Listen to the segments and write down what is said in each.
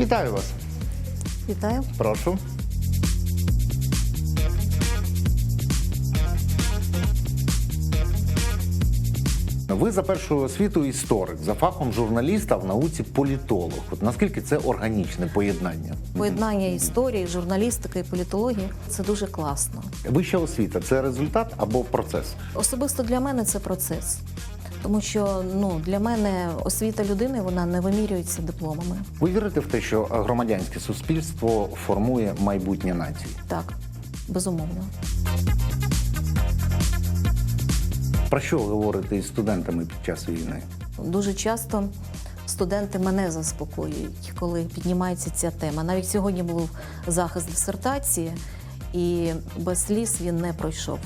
Вітаю вас. Вітаю. Прошу. Ви за першою освітою історик, за фахом журналіста в науці політолог. От наскільки це органічне поєднання? Поєднання історії, журналістики і політології це дуже класно. Вища освіта це результат або процес? Особисто для мене це процес. Тому що ну для мене освіта людини вона не вимірюється дипломами. Ви вірите в те, що громадянське суспільство формує майбутнє нації? Так, безумовно. Про що ви говорите із студентами під час війни? Дуже часто студенти мене заспокоюють, коли піднімається ця тема. Навіть сьогодні був захист дисертації, і без сліз він не пройшов.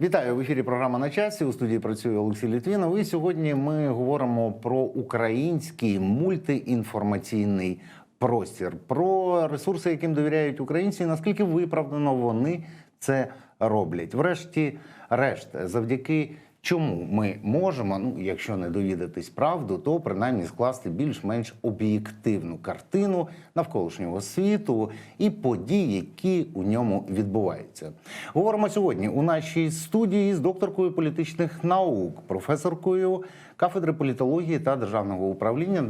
Вітаю в ефірі. Програма на часі. У студії працює Олексій Літвінов. І сьогодні ми говоримо про український мультиінформаційний простір, про ресурси, яким довіряють українці, і наскільки виправдано вони це роблять. Врешті, решт, завдяки чому ми можемо, ну якщо не довідатись правду, то принаймні скласти більш-менш об'єктивну картину навколишнього світу і подій, які у ньому відбуваються. Говоримо сьогодні у нашій студії з докторкою політичних наук, професоркою кафедри політології та державного управління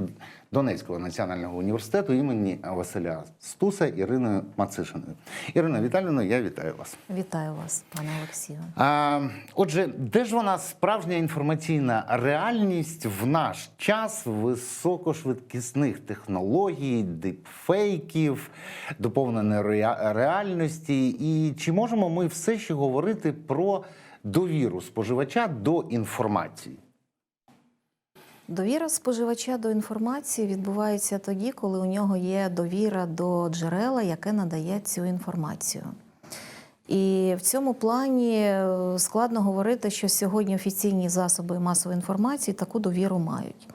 Донецького національного університету імені Василя Стуса Іриною Мацишиною. Ірина Віталіївна, я вітаю вас. Вітаю вас, пане Олексію. А, отже, де ж вона справжня інформаційна реальність в наш час високошвидкісних технологій, дипфейків, доповненої реальності? І чи можемо ми все ще говорити про довіру споживача до інформації? Довіра споживача до інформації відбувається тоді, коли у нього є довіра до джерела, яке надає цю інформацію. І в цьому плані е, складно говорити, що сьогодні офіційні засоби масової інформації таку довіру мають.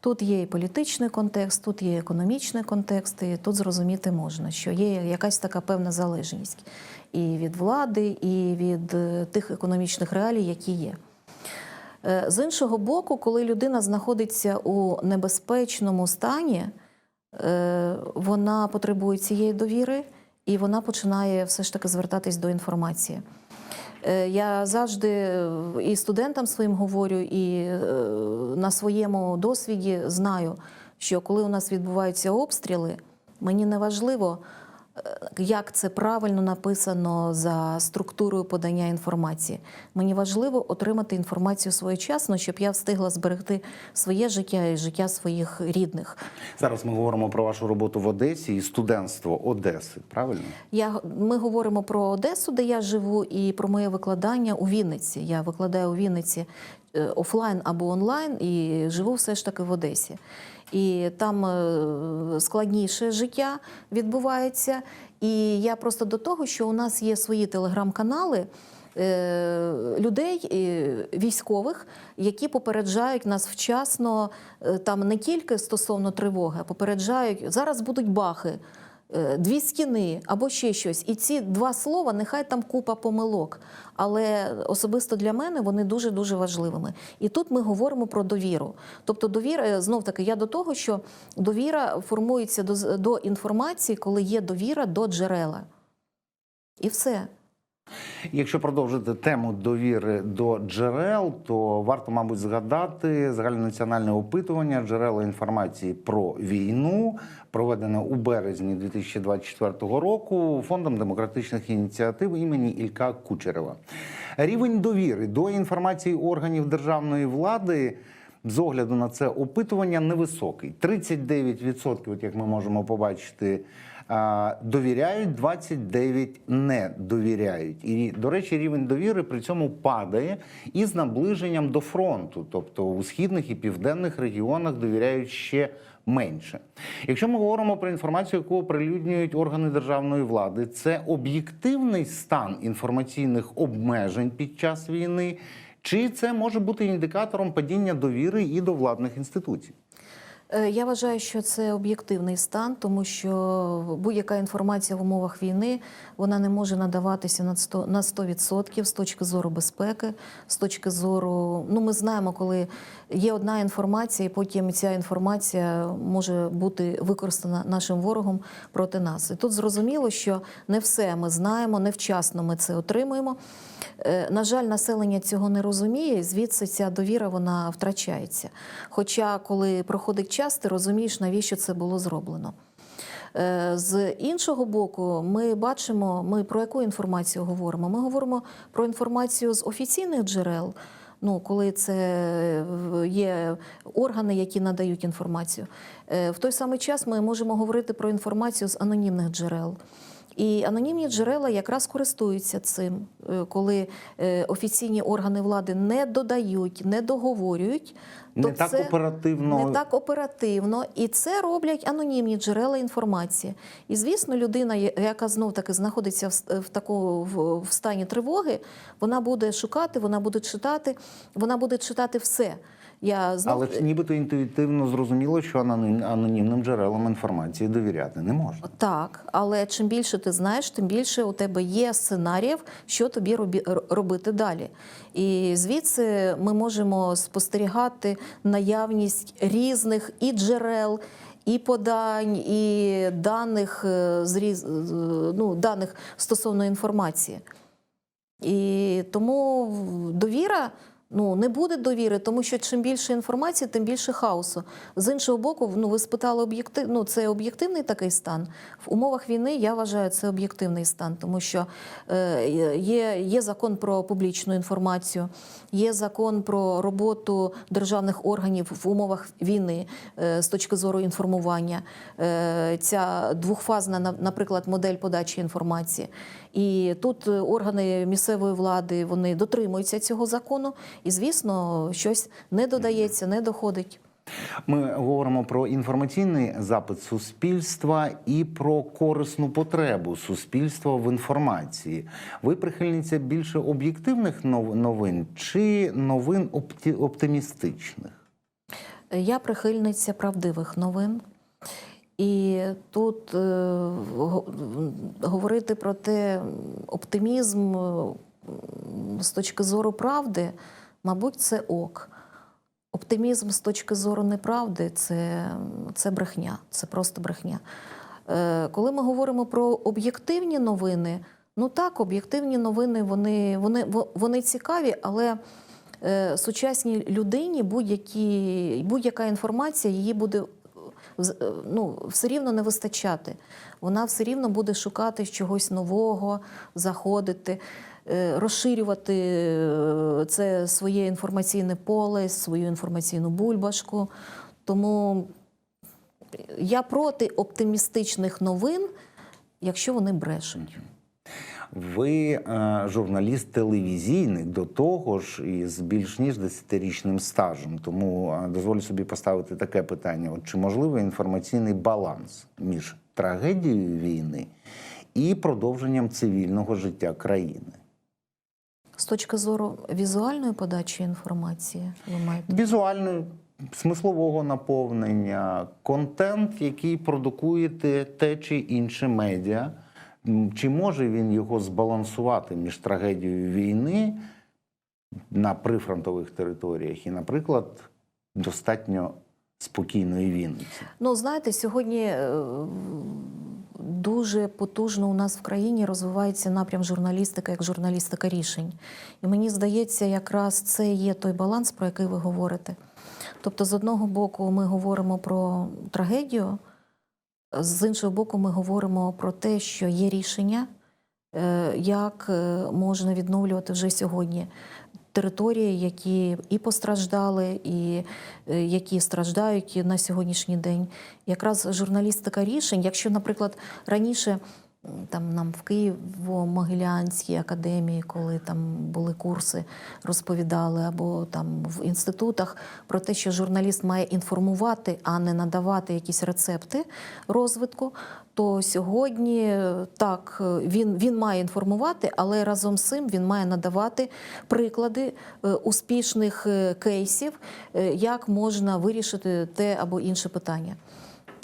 Тут є і політичний контекст, тут є економічний контекст, і тут зрозуміти можна, що є якась така певна залежність і від влади, і від е, тих економічних реалій, які є. Е, З іншого боку, коли людина знаходиться у небезпечному стані, е, вона потребує цієї довіри і вона починає все ж таки звертатись до інформації. Е, Я завжди і студентам своїм говорю, і на своєму досвіді знаю, що коли у нас відбуваються обстріли, мені не важливо, як це правильно написано за структурою подання інформації. Мені важливо отримати інформацію своєчасно, щоб я встигла зберегти своє життя і життя своїх рідних. Зараз ми говоримо про вашу роботу в Одесі і студентство Одеси. Правильно? Я, ми говоримо про Одесу, де я живу, і про моє викладання у Вінниці. Я викладаю у Вінниці е, офлайн або онлайн і живу все ж таки в Одесі. І там е, складніше життя відбувається. І я просто до того, що у нас є свої телеграм-канали. е, Людей е, військових, які попереджають нас вчасно, там не тільки стосовно тривоги, а попереджають зараз будуть бахи, дві стіни або ще щось. І ці два слова, нехай там купа помилок. Але особисто для мене вони дуже дуже важливими. І тут ми говоримо про довіру. Тобто, довіра знов таки, я до того, що довіра формується до, до інформації, коли є довіра до джерела. І все. Якщо продовжити тему довіри до джерел, то варто, мабуть, згадати загальнонаціональне опитування джерела інформації про війну, проведене у березні 2024 року фондом демократичних ініціатив імені Ілька Кучерева. Рівень довіри до інформації органів державної влади. З огляду на це опитування невисокий. 39%, от як ми можемо побачити, довіряють, 29 не довіряють. І, до речі, рівень довіри при цьому падає із наближенням до фронту, тобто у східних і південних регіонах довіряють ще менше. Якщо ми говоримо про інформацію, яку оприлюднюють органи державної влади, це об'єктивний стан інформаційних обмежень під час війни, чи це може бути індикатором падіння довіри і до владних інституцій? Е, Я вважаю, що це об'єктивний стан, тому що будь-яка інформація в умовах війни вона не може надаватися на 100%, на 100% з точки зору безпеки, з точки зору. Ну, ми знаємо, коли є одна інформація, і потім ця інформація може бути використана нашим ворогом проти нас. І тут зрозуміло, що не все ми знаємо, невчасно ми це отримуємо. Е, На жаль, населення цього не розуміє, і звідси ця довіра вона втрачається. Хоча, коли проходить час, ти розумієш, навіщо це було зроблено. Е, З іншого боку, ми бачимо, ми про яку інформацію говоримо? Ми говоримо про інформацію з офіційних джерел. Ну, коли це е, є органи, які надають інформацію. Е, В той самий час ми можемо говорити про інформацію з анонімних джерел. І анонімні джерела якраз користуються цим, Е, коли е, офіційні органи влади не додають, не договорюють. Не то так це оперативно. не так оперативно, і це роблять анонімні джерела інформації. І звісно, людина, яка знов таки знаходиться в, такому в стані тривоги, вона буде шукати, вона буде читати, вона буде читати все. Я знов Але ж нібито інтуїтивно зрозуміло, що анонімним джерелам інформації довіряти не можна. Так, але чим більше ти знаєш, тим більше у тебе є сценаріїв, що тобі робити далі. І звідси ми можемо спостерігати наявність різних і джерел. І подань, і даних е, з різ... ну, даних стосовно інформації. І тому довіра ну, не буде довіри, тому що чим більше інформації, тим більше хаосу. З іншого боку, ну, ви спитали об'єктив... ну, це об'єктивний такий стан. В умовах війни я вважаю це об'єктивний стан, тому що е, є, є закон про публічну інформацію, є закон про роботу державних органів в умовах війни е, з точки зору інформування. Е, ця двохфазна, наприклад, модель подачі інформації. І тут органи місцевої влади вони дотримуються цього закону, і звісно, щось не додається, не доходить. Ми говоримо про інформаційний запит суспільства і про корисну потребу суспільства в інформації. Ви прихильниця більше об'єктивних новин чи новин оптимістичних? Я прихильниця правдивих новин. І тут е, говорити про те, оптимізм з точки зору правди, мабуть, це ок. Оптимізм з точки зору неправди це, це брехня, це просто брехня. Е, Коли ми говоримо про об'єктивні новини, ну так, об'єктивні новини вони, вони, вони цікаві, але е, сучасній людині будь-які, будь-яка інформація її буде е, ну, все рівно не вистачати. Вона все рівно буде шукати чогось нового, заходити, розширювати е, це своє інформаційне поле, свою інформаційну бульбашку. Тому я проти оптимістичних новин, якщо вони брешуть. Ви е, журналіст телевізійний до того ж із більш ніж 10-річним стажем. Тому е, дозволю собі поставити таке питання: От чи можливий інформаційний баланс між трагедією війни і продовженням цивільного життя країни? З точки зору візуальної подачі інформації, ви маєте Візуальної, смислового наповнення, контент, який продукуєте те чи інше медіа. Чи може він його збалансувати між трагедією війни на прифронтових територіях і, наприклад, достатньо спокійної Вінниці? Ну, знаєте, сьогодні е, дуже потужно у нас в країні розвивається напрям журналістики як журналістика рішень. І мені здається, якраз це є той баланс, про який ви говорите. Тобто, з одного боку, ми говоримо про трагедію, з іншого боку, ми говоримо про те, що є рішення, е, як е, можна відновлювати вже сьогодні території, які і постраждали, і е, які страждають на сьогоднішній день. Якраз журналістика рішень, якщо, наприклад, раніше там нам в Києво-Могилянській академії, коли там були курси, розповідали, або там в інститутах про те, що журналіст має інформувати, а не надавати якісь рецепти розвитку. То сьогодні так він, він має інформувати, але разом з цим він має надавати приклади е, успішних е, кейсів, е, як можна вирішити те або інше питання.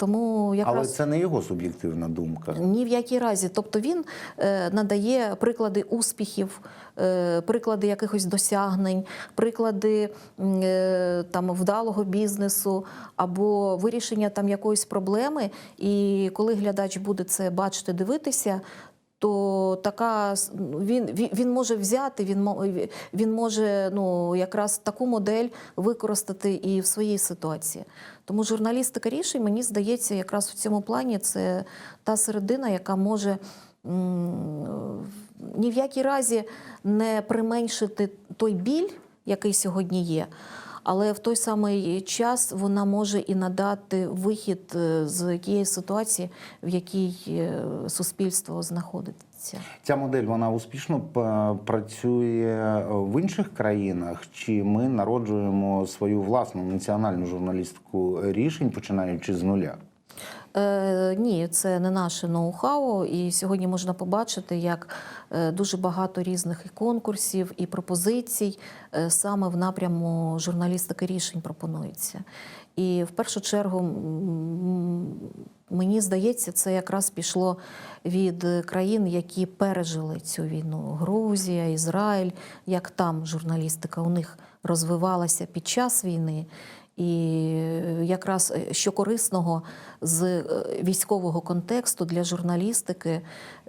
Тому якраз Але це не його суб'єктивна думка. ні в якій разі. Тобто він е, надає приклади успіхів, е, приклади якихось досягнень, приклади е, там вдалого бізнесу або вирішення там якоїсь проблеми. І коли глядач буде це бачити, дивитися. То така він, він, може взяти, він, він може ну, якраз таку модель використати і в своїй ситуації. Тому журналістика рішень, мені здається, якраз в цьому плані це та середина, яка може ні в якій разі не применшити той біль, який сьогодні є. Але в той самий час вона може і надати вихід е, з тієї ситуації, в якій е, суспільство знаходиться. Ця модель вона успішно працює в інших країнах, чи ми народжуємо свою власну національну журналістку рішень, починаючи з нуля? Е, ні, це не наше ноу-хау. І сьогодні можна побачити, як е, дуже багато різних і конкурсів і пропозицій е, саме в напряму журналістики рішень пропонується. І в першу чергу мені здається, це якраз пішло від країн, які пережили цю війну: Грузія, Ізраїль, як там журналістика у них розвивалася під час війни. І якраз е, що корисного з е, військового контексту для журналістики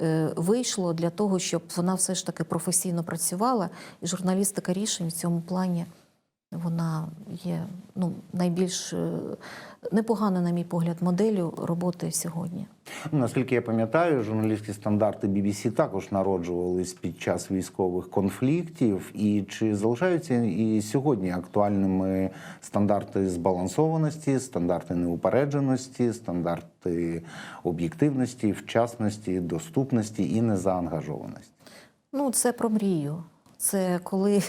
е, вийшло для того, щоб вона все ж таки професійно працювала, і журналістика рішень в цьому плані вона є ну, найбільш е, непогана, на мій погляд, моделлю роботи сьогодні. Ну, Наскільки я пам'ятаю, журналістські стандарти BBC також народжувались під час військових конфліктів. І чи залишаються і сьогодні актуальними стандарти збалансованості, стандарти неупередженості, стандарти об'єктивності, вчасності, доступності і незаангажованості? Ну, це про мрію. Це коли,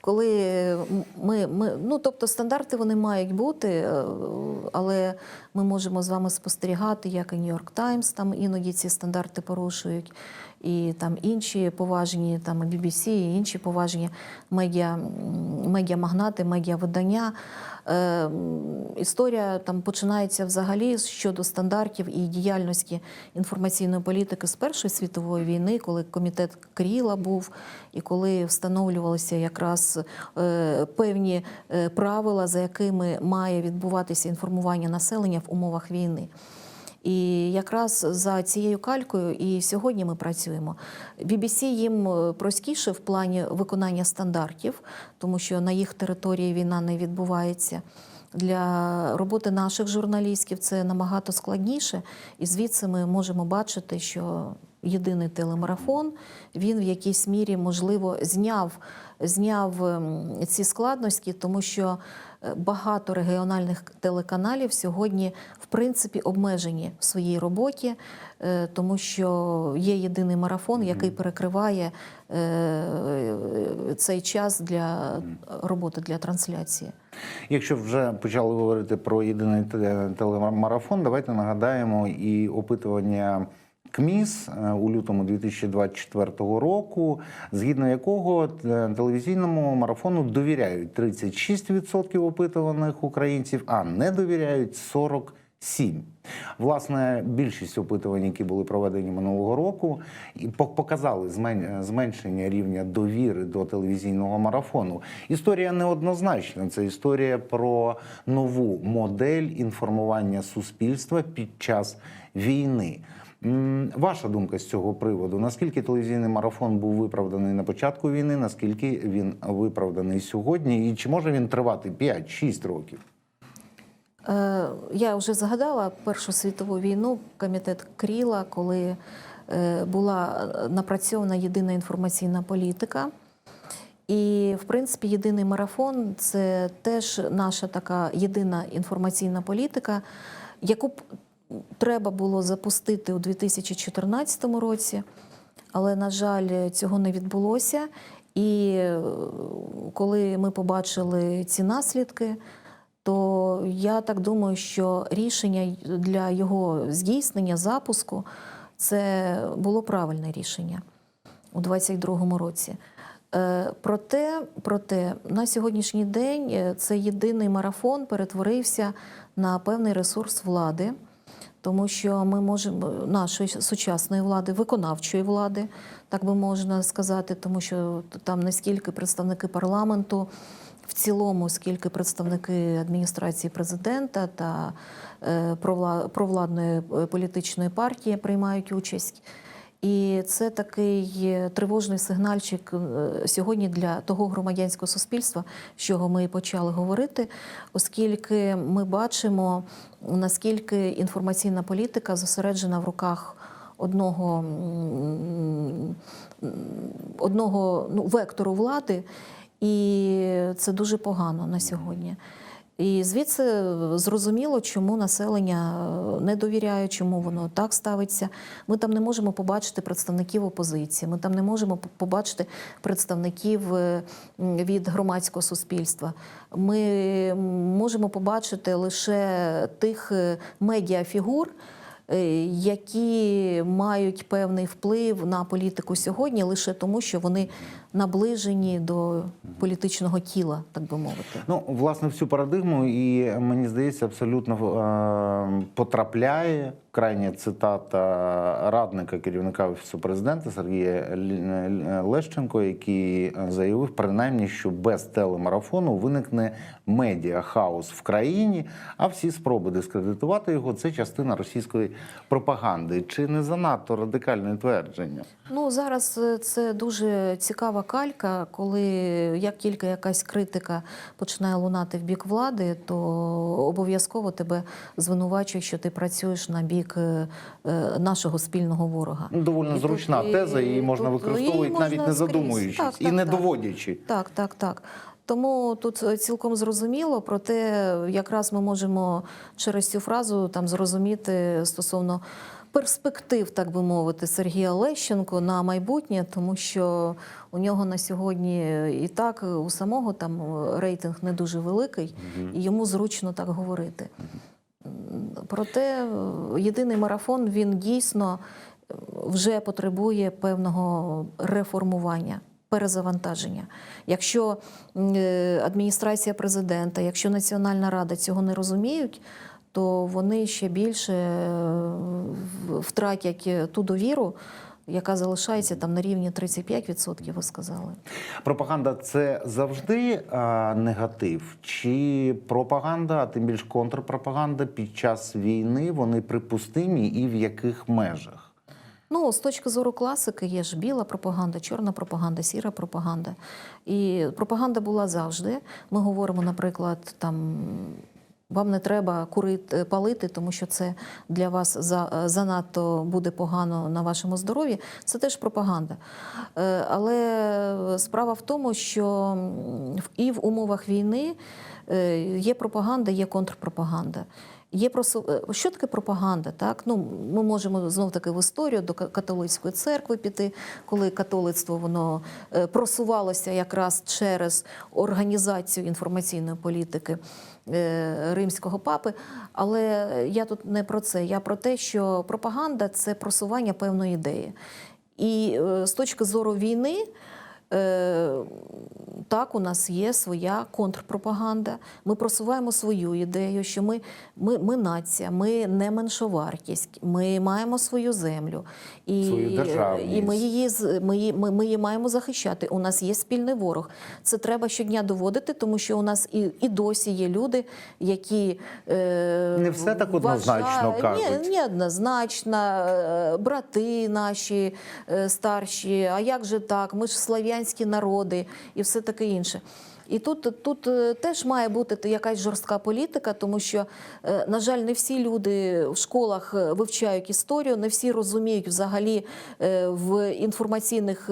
коли ми, ми, ну тобто стандарти вони мають бути, е, але ми можемо з вами спостерігати, як і Нью-Йорк Таймс там іноді ці стандарти порушують, і там інші поважні, там BBC, і інші поважні медіа, медіамагнати, медіавидання. Е, Історія там починається взагалі щодо стандартів і діяльності інформаційної політики з Першої світової війни, коли комітет Кріла був, і коли встановлювалися якраз е, певні е, правила, за якими має відбуватися інформування населення в умовах війни. І якраз за цією калькою і сьогодні ми працюємо. BBC їм е, простіше в плані виконання стандартів, тому що на їх території війна не відбувається. Для роботи наших журналістів це набагато складніше, і звідси ми можемо бачити, що єдиний телемарафон він в якійсь мірі можливо зняв, зняв ем, ці складності, тому що е, багато регіональних телеканалів сьогодні в принципі обмежені в своїй роботі, е, тому що є єдиний марафон, який перекриває е, цей час для роботи для трансляції. Якщо вже почали говорити про єдиний телемарафон, давайте нагадаємо і опитування. КМІС е, у лютому 2024 року, згідно якого е, телевізійному марафону довіряють 36% опитуваних українців, а не довіряють 47%. Власне, більшість опитувань, які були проведені минулого року, і по- показали змен- зменшення рівня довіри до телевізійного марафону. Історія неоднозначна. Це історія про нову модель інформування суспільства під час війни. Ваша думка з цього приводу? Наскільки телевізійний марафон був виправданий на початку війни? Наскільки він виправданий сьогодні? І чи може він тривати 5-6 років? Е, Я вже згадала Першу світову війну, комітет Кріла, коли е, була напрацьована єдина інформаційна політика. І, в принципі, єдиний марафон це теж наша така єдина інформаційна політика, яку б треба було запустити у 2014 році, але, на жаль, цього не відбулося. І е, коли ми побачили ці наслідки, то я так думаю, що рішення для його здійснення, запуску, це було правильне рішення у 2022 році. Е, Проте, проте на сьогоднішній день е, цей єдиний марафон перетворився на певний ресурс влади, тому що ми можемо нашої сучасної влади, виконавчої влади, так би можна сказати, тому що там не скільки представники парламенту, в цілому, скільки представники адміністрації президента та е, провладної е, політичної партії приймають участь. І це такий е, тривожний сигнальчик е, сьогодні для того громадянського суспільства, з чого ми почали говорити, оскільки ми бачимо, наскільки інформаційна політика зосереджена в руках одного, одного ну, вектору влади, і це дуже погано на сьогодні. І звідси зрозуміло, чому населення не довіряє, чому воно так ставиться. Ми там не можемо побачити представників опозиції, ми там не можемо побачити представників е, від громадського суспільства. Ми можемо побачити лише тих е, медіафігур, е, які мають певний вплив на політику сьогодні, лише тому, що вони наближені до політичного тіла, так би мовити. Ну, власне, в цю парадигму, і мені здається, абсолютно е, потрапляє крайня цитата радника керівника офісу президента Сергія Лещенко, який заявив принаймні, що без телемарафону виникне медіа-хаос в країні, а всі спроби дискредитувати його це частина російської пропаганди. Чи не занадто радикальне твердження? Ну зараз е, це дуже цікава калька, коли як тільки якась критика починає лунати в бік влади, то обов'язково тебе звинувачують, що ти працюєш на бік е, е, нашого спільного ворога. Ну, Доволі І тут- зручна і- теза, її можна тут- використовувати її навіть можна не задумуючись Так, і так, не так. доводячи. Так, так, так. Тому тут е, цілком зрозуміло, проте якраз ми можемо через цю фразу там зрозуміти стосовно перспектив, так би мовити, Сергія Лещенко на майбутнє, тому що у нього на сьогодні і так у самого там рейтинг не дуже великий, і йому зручно так говорити. Проте е, єдиний марафон він дійсно е, вже потребує певного реформування. Перезавантаження. Якщо е, адміністрація президента, якщо Національна рада цього не розуміють, то вони ще більше е, втратять е, ту довіру, яка залишається там на рівні 35%, ви сказали. Пропаганда це завжди а, негатив, чи пропаганда, а тим більш контрпропаганда під час війни вони припустимі і в яких межах? Ну, з точки зору класики, є ж біла пропаганда, чорна пропаганда, сіра пропаганда. І пропаганда була завжди. Ми говоримо, наприклад, там. Вам не треба курити, палити, тому що це для вас за, занадто буде погано на вашому здоров'ї. Це теж пропаганда. Е, Але справа в тому, що і в умовах війни е, є пропаганда, є контрпропаганда. Є просу... е, Що таке пропаганда? Так? Ну, ми можемо знов таки в історію до католицької церкви піти, коли католицтво воно просувалося якраз через організацію інформаційної політики римського папи. Але я тут не про це. Я про те, що пропаганда це просування певної ідеї. І е, з точки зору війни. Е, Так, у нас є своя контрпропаганда. Ми просуваємо свою ідею, що ми, ми, ми нація, ми не меншовартість, ми маємо свою землю. І, Свою і ми, її, ми, ми, ми її маємо захищати. У нас є спільний ворог. Це треба щодня доводити, тому що у нас і, і досі є люди, які е, Не все так однозначно кажуть. Ні, неоднозначно, е, брати наші е, старші, а як же так? Ми ж слав'янські народи і все таке інше. І тут, тут е, теж має бути якась жорстка політика, тому що, е, на жаль, не всі люди в школах е, вивчають історію, не всі розуміють взагалі в інформаційних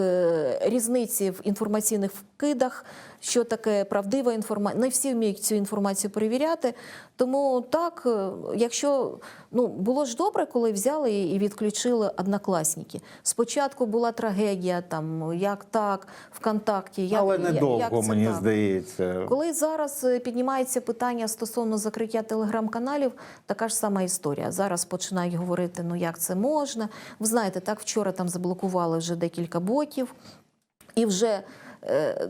різниці в інформаційних вкидах, що таке правдива інформація. Не всі вміють цю інформацію перевіряти. Тому так, е, якщо ну було ж добре, коли взяли і відключили однокласники. Спочатку була трагедія, там як так, ВКонтакті, як, Але недовго, як це мені так? здається. Коли зараз е, піднімається питання стосовно закриття телеграм-каналів, така ж сама історія. Зараз починають говорити, ну як це можна. Ви знаєте, так вчора там заблокували вже декілька ботів, і вже. Е,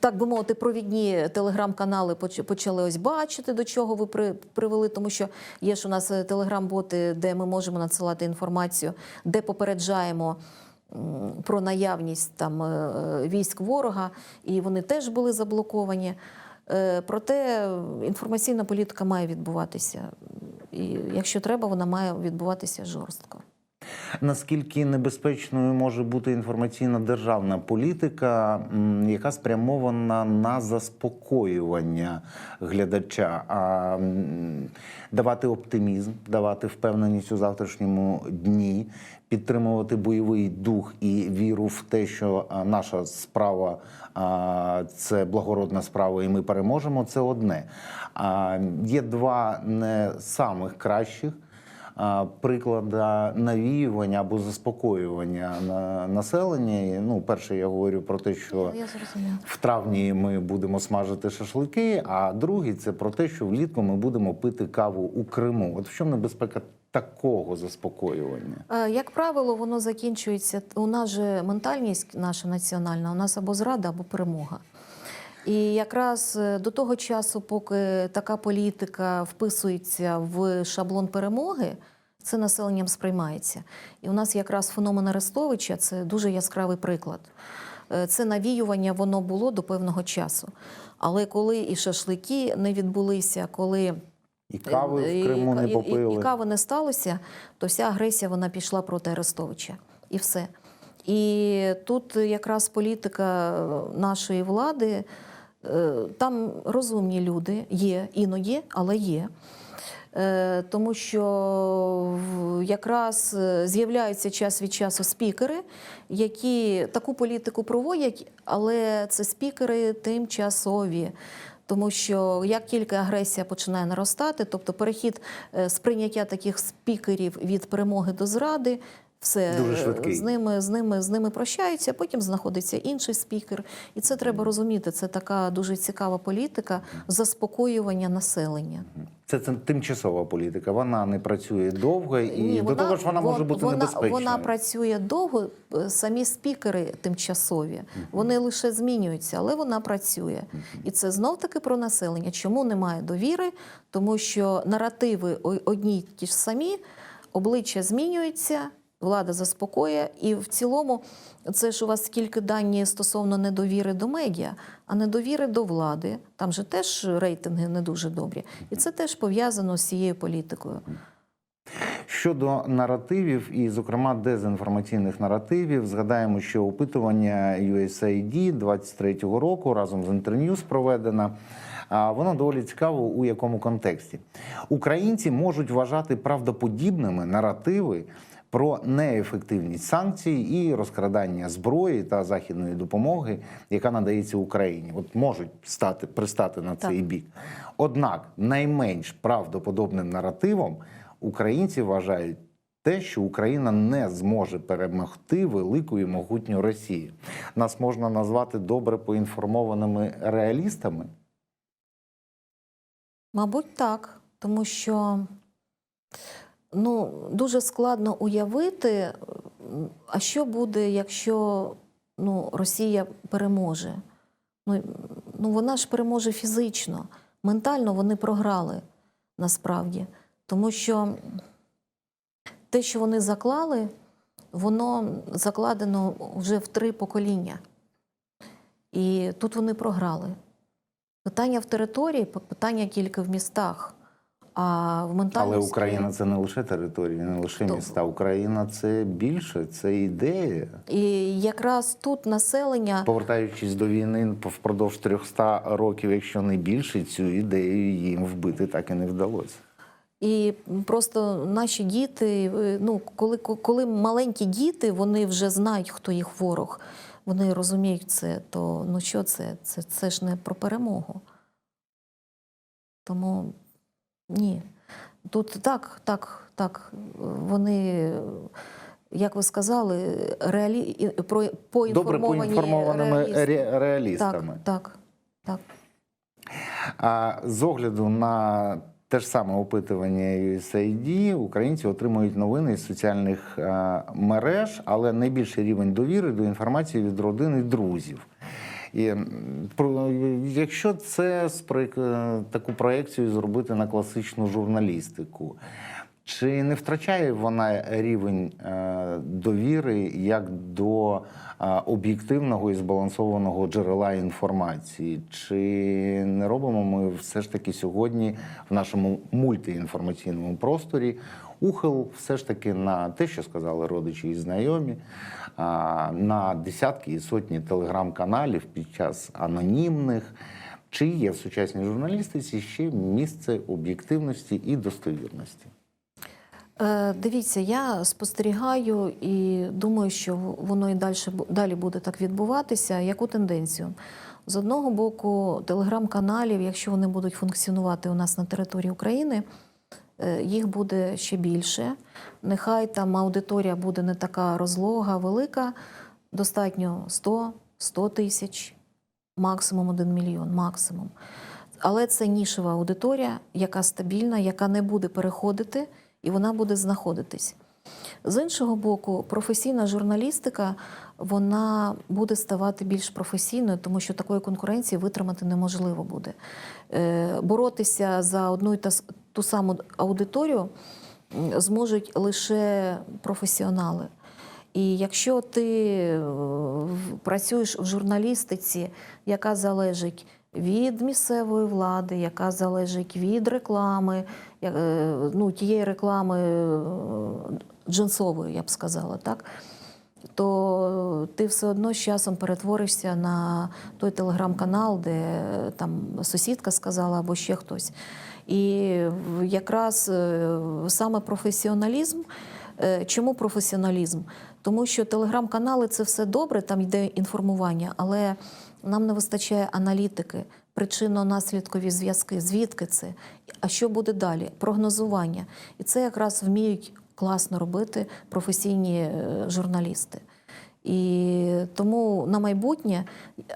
Так би мовити, провідні телеграм-канали почали ось бачити, до чого ви при- привели, тому що є ж у нас е, телеграм-боти, де ми можемо надсилати інформацію, де попереджаємо про наявність там е, військ ворога, і вони теж були заблоковані. Проте інформаційна політика має відбуватися. І якщо треба, вона має відбуватися жорстко. Наскільки небезпечною може бути інформаційна державна політика, яка спрямована на заспокоювання глядача, а давати оптимізм, давати впевненість у завтрашньому дні, підтримувати бойовий дух і віру в те, що наша справа це благородна справа, і ми переможемо. Це одне. Є два не самих кращих приклада навіювання або заспокоювання на населення. Ну, перше, я говорю про те, що в травні ми будемо смажити шашлики. А другий це про те, що влітку ми будемо пити каву у Криму. От в чому небезпека такого заспокоювання? Е, Як правило, воно закінчується. У нас же ментальність наша національна, у нас або зрада, або перемога. І якраз е, до того часу, поки така політика вписується в шаблон перемоги, це населенням сприймається. І у нас якраз феномен Арестовича це дуже яскравий приклад. Е, Це навіювання воно було до певного часу. Але коли і шашлики не відбулися, коли І кави в і- Криму не і- і- попили. І, кави не сталося, то вся агресія вона пішла проти Арестовича. І все. І тут якраз політика нашої влади, е, там розумні люди є, іноді, але є. Е, Тому що якраз е, з'являються час від часу спікери, які таку політику проводять, але це спікери тимчасові. Тому що як тільки агресія починає наростати, тобто перехід е, сприйняття таких спікерів від перемоги до зради, все Дуже е, швидкий. з ними, з ними з ними прощаються, потім знаходиться інший спікер. І це треба розуміти. Це така дуже цікава політика заспокоювання населення. Це, тимчасова політика. Вона не працює довго, і Ні, до того ж вона може бути вона, небезпечною. Вона працює довго, е, самі спікери тимчасові. Вони лише змінюються, але вона працює. І це знов таки про населення. Чому немає довіри? Тому що наративи одні ті ж самі, обличчя змінюються. Влада заспокоює, і в цілому це ж у вас скільки дані стосовно недовіри до медіа, а недовіри до влади. Там же теж рейтинги не дуже добрі, і це теж пов'язано з цією політикою. Щодо наративів, і, зокрема, дезінформаційних наративів, згадаємо, що опитування USAID 23-го року разом з Internews проведено. Воно доволі цікаво у якому контексті. Українці можуть вважати правдоподібними наративи про неефективність санкцій і розкрадання зброї та західної допомоги, яка надається Україні. От можуть стати пристати на Так. цей бік. Однак найменш правдоподобним наративом українці вважають те, що Україна не зможе перемогти велику і могутню Росію. Нас можна назвати добре поінформованими реалістами. Мабуть, так, тому що ну, дуже складно уявити, а що буде, якщо ну, Росія переможе. Ну, ну, вона ж переможе фізично, ментально вони програли насправді. Тому що те, що вони заклали, воно закладено вже в три покоління. І тут вони програли. Питання в території, питання тільки в містах. А в Але Україна це не лише територія, не лише То- міста. Україна це більше, це ідея. і якраз тут населення Повертаючись до війни впродовж 300 років, якщо не більше, цю ідею їм вбити так і не вдалося. І просто наші діти, е, ну коли, коли маленькі діти, вони вже знають, хто їх ворог, вони розуміють це, то ну що це? Це, це ж не про перемогу. Тому ні. Тут так, так, так. Вони, як ви сказали, реалі... про... Добре поінформованими реалісти. ре- реалістами. Так, так, так. А з огляду на те ж саме опитування USAID, українці отримують новини з соціальних е, мереж, але найбільший рівень довіри до інформації від родин і друзів. І якщо це е, таку проекцію зробити на класичну журналістику, чи не втрачає вона рівень е, довіри як до е, об'єктивного і збалансованого джерела інформації? Чи не робимо ми все ж таки сьогодні в нашому мультиінформаційному просторі ухил все ж таки на те, що сказали родичі і знайомі, на десятки і сотні телеграм-каналів під час анонімних? Чи є в сучасній журналістиці ще місце об'єктивності і достовірності? Е, Дивіться, я спостерігаю і думаю, що воно і далі, далі буде так відбуватися. Яку тенденцію? З одного боку, телеграм-каналів, якщо вони будуть функціонувати у нас на території України, їх буде ще більше. Нехай там аудиторія буде не така розлога, велика, достатньо 100, 100 тисяч, максимум 1 мільйон, максимум. Але це нішева аудиторія, яка стабільна, яка не буде переходити, і вона буде знаходитись. З іншого боку, професійна журналістика вона буде ставати більш професійною, тому що такої конкуренції витримати неможливо буде. Е, Боротися за одну і ту саму аудиторію зможуть лише професіонали. І якщо ти е, працюєш в журналістиці, яка залежить від місцевої влади, яка залежить від реклами, е, ну, тієї реклами е, джинсової, я б сказала, так? то ти все одно з часом перетворишся на той телеграм-канал, де там сусідка сказала або ще хтось. І якраз е, саме професіоналізм. Е, Чому професіоналізм? Тому що телеграм-канали це все добре, там йде інформування, але нам не вистачає аналітики, причинно-наслідкові зв'язки. Звідки це? А що буде далі? Прогнозування. І це якраз вміють класно робити професійні е, журналісти. І тому на майбутнє,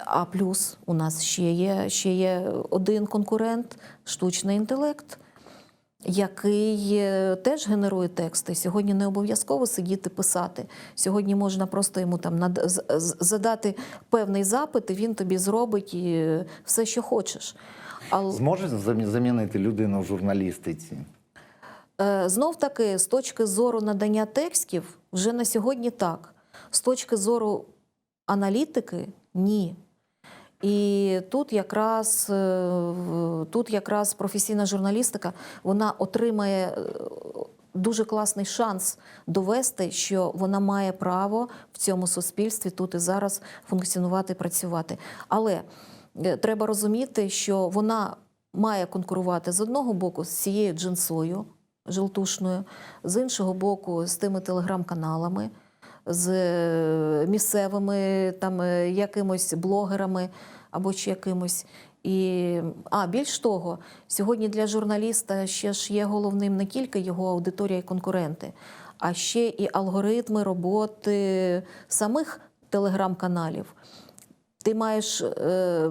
а плюс у нас ще є, ще є один конкурент штучний інтелект який е, теж генерує тексти. Сьогодні не обов'язково сидіти писати. Сьогодні можна просто йому там задати певний запит, і він тобі зробить е, все, що хочеш. Але Зможе замінити людину в журналістиці? е, знов таки, з точки зору надання текстів, вже на сьогодні так. З точки зору аналітики ні. І тут якраз, е, тут якраз професійна журналістика вона отримає е, дуже класний шанс довести, що вона має право в цьому суспільстві тут і зараз функціонувати, працювати. Але е, треба розуміти, що вона має конкурувати з одного боку з цією джинсою желтушною, з іншого боку, з тими телеграм-каналами з е, місцевими там е, якимось блогерами або ще якимось. І, а більш того, сьогодні для журналіста ще ж є головним не тільки його аудиторія і конкуренти, а ще і алгоритми роботи самих телеграм-каналів. Ти маєш е,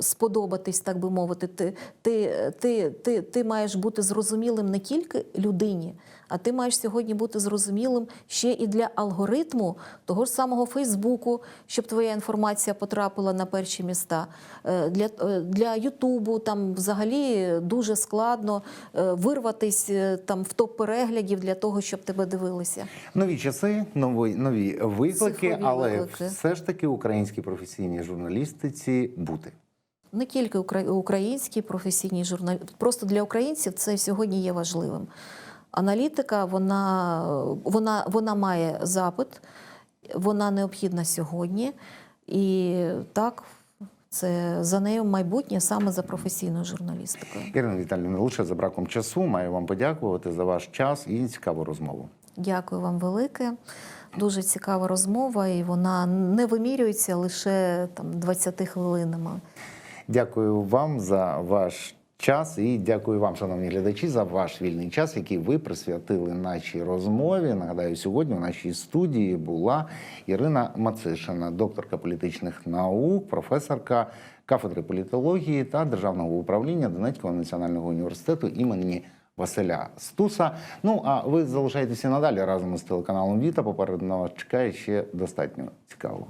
сподобатись, так би мовити. Ти, ти, ти, ти, ти маєш бути зрозумілим не тільки людині, а ти маєш сьогодні бути зрозумілим ще і для алгоритму того ж самого Фейсбуку, щоб твоя інформація потрапила на перші міста. Е, Для, е, для Ютубу там взагалі дуже складно е, вирватись там в топ переглядів для того, щоб тебе дивилися. Нові часи, нові, нові виклики, Цифрові але виклики. все ж таки українській професійній журналістиці бути. не тільки українські професійні журналісти, просто для українців це сьогодні є важливим. Аналітика, вона, вона, вона має запит, вона необхідна сьогодні. І так, це за нею майбутнє саме за професійною журналістикою. Ірина Віталіївна, лише за браком часу маю вам подякувати за ваш час і цікаву розмову. Дякую вам велике. Дуже цікава розмова, і вона не вимірюється лише там 20 хвилинами. Дякую вам за ваш час і дякую вам, шановні глядачі, за ваш вільний час, який ви присвятили нашій розмові. Нагадаю, сьогодні у нашій студії була Ірина Мацишина, докторка політичних наук, професорка кафедри політології та державного управління Донецького національного університету імені. Василя Стуса. Ну а ви залишайтеся надалі разом із телеканалом Віта. Попереду на чекає ще достатньо цікавого.